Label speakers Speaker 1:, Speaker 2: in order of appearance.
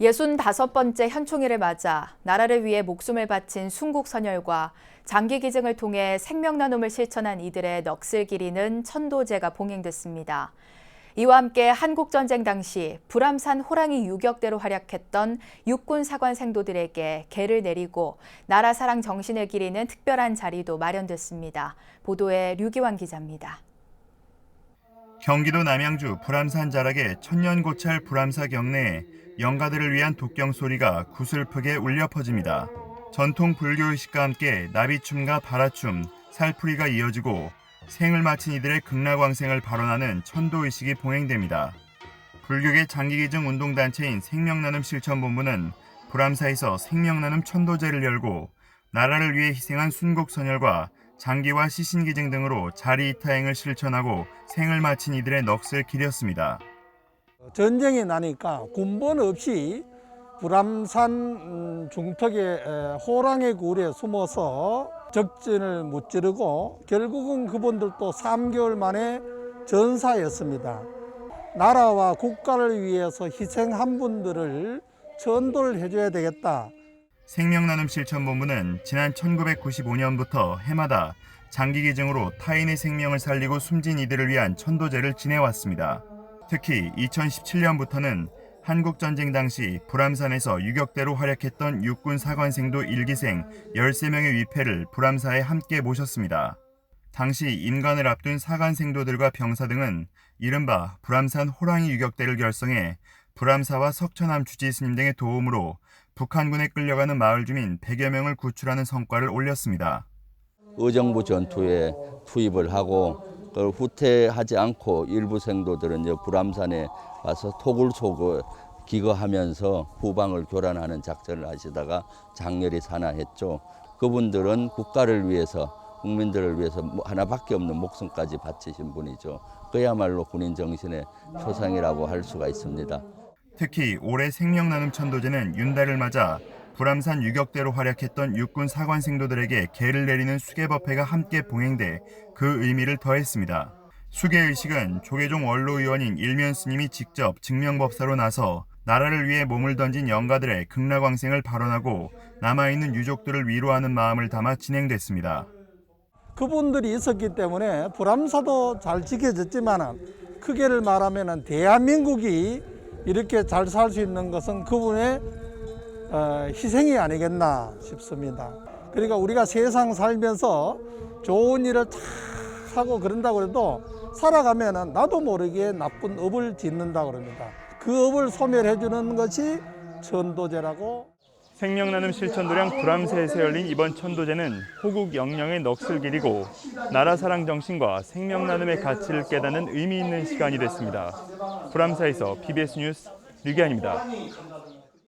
Speaker 1: 65번째 현충일을 맞아 나라를 위해 목숨을 바친 순국 선열과 장기 기증을 통해 생명 나눔을 실천한 이들의 넋을 기리는 천도제가 봉행됐습니다. 이와 함께 한국전쟁 당시 불암산 호랑이 유격대로 활약했던 육군 사관 생도들에게 개를 내리고 나라 사랑 정신을 기리는 특별한 자리도 마련됐습니다. 보도에 류기환 기자입니다.
Speaker 2: 경기도 남양주 불암산 자락의 천년고찰 불암사 경내에 영가들을 위한 독경 소리가 구슬프게 울려 퍼집니다. 전통 불교의식과 함께 나비춤과 바라춤, 살풀이가 이어지고 생을 마친 이들의 극락왕생을 발언하는 천도의식이 봉행됩니다. 불교계 장기기증 운동단체인 생명나눔 실천본부는 불암사에서 생명나눔 천도제를 열고 나라를 위해 희생한 순국선열과 장기와 시신기증 등으로 자리 이타행을 실천하고 생을 마친 이들의 넋을 기렸습니다.
Speaker 3: 전쟁이 나니까 군번 없이 불암산 음, 중턱에 에, 호랑이 굴에 숨어서 적진을 무찌르고 결국은 그분들도 3개월 만에 전사였습니다. 나라와 국가를 위해서 희생한 분들을 전도를 해줘야 되겠다.
Speaker 2: 생명나눔 실천본부는 지난 1995년부터 해마다 장기 기증으로 타인의 생명을 살리고 숨진 이들을 위한 천도제를 지내왔습니다. 특히 2017년부터는 한국전쟁 당시 불암산에서 유격대로 활약했던 육군 사관생도 1기생 13명의 위패를 불암사에 함께 모셨습니다. 당시 임관을 앞둔 사관생도들과 병사 등은 이른바 불암산 호랑이 유격대를 결성해 불암사와 석천암 주지 스님 등의 도움으로 북한군에 끌려가는 마을 주민 100여 명을 구출하는 성과를 올렸습니다.
Speaker 4: 의정부 전투에 투입을 하고 그걸 후퇴하지 않고 일부 생도들은 이제 불암산에 와서 토굴 속을 기거하면서 후방을 교란하는 작전을 하시다가 장렬히 산화했죠. 그분들은 국가를 위해서 국민들을 위해서 뭐 하나밖에 없는 목숨까지 바치신 분이죠. 그야말로 군인 정신의 표상이라고 할 수가 있습니다.
Speaker 2: 특히 올해 생명나눔 천도제는 윤달을 맞아 불암산 유격대로 활약했던 육군 사관 생도들에게 개를 내리는 수계법회가 함께 봉행돼 그 의미를 더했습니다. 수계의식은 조계종 원로 의원인 일면 스님이 직접 증명법사로 나서 나라를 위해 몸을 던진 영가들의 극락왕생을 발언하고 남아있는 유족들을 위로하는 마음을 담아 진행됐습니다.
Speaker 3: 그분들이 있었기 때문에 불암사도 잘 지켜졌지만 크게를 말하면 대한민국이 이렇게 잘 살 수 있는 것은 그분의 어, 희생이 아니겠나 싶습니다. 그러니까 우리가 세상 살면서 좋은 일을 다 하고 그런다고 해도 살아가면 나도 모르게 나쁜 업을 짓는다 그럽니다. 그 업을 소멸해 주는 것이 천도제라고
Speaker 2: 생명나눔 실천도량 불암사에서 열린 이번 천도제는 호국 영령의 넋을 기리고 나라 사랑 정신과 생명나눔의 가치를 깨닫는 의미 있는 시간이 됐습니다. 불암사에서 BBS 뉴스 류기환입니다.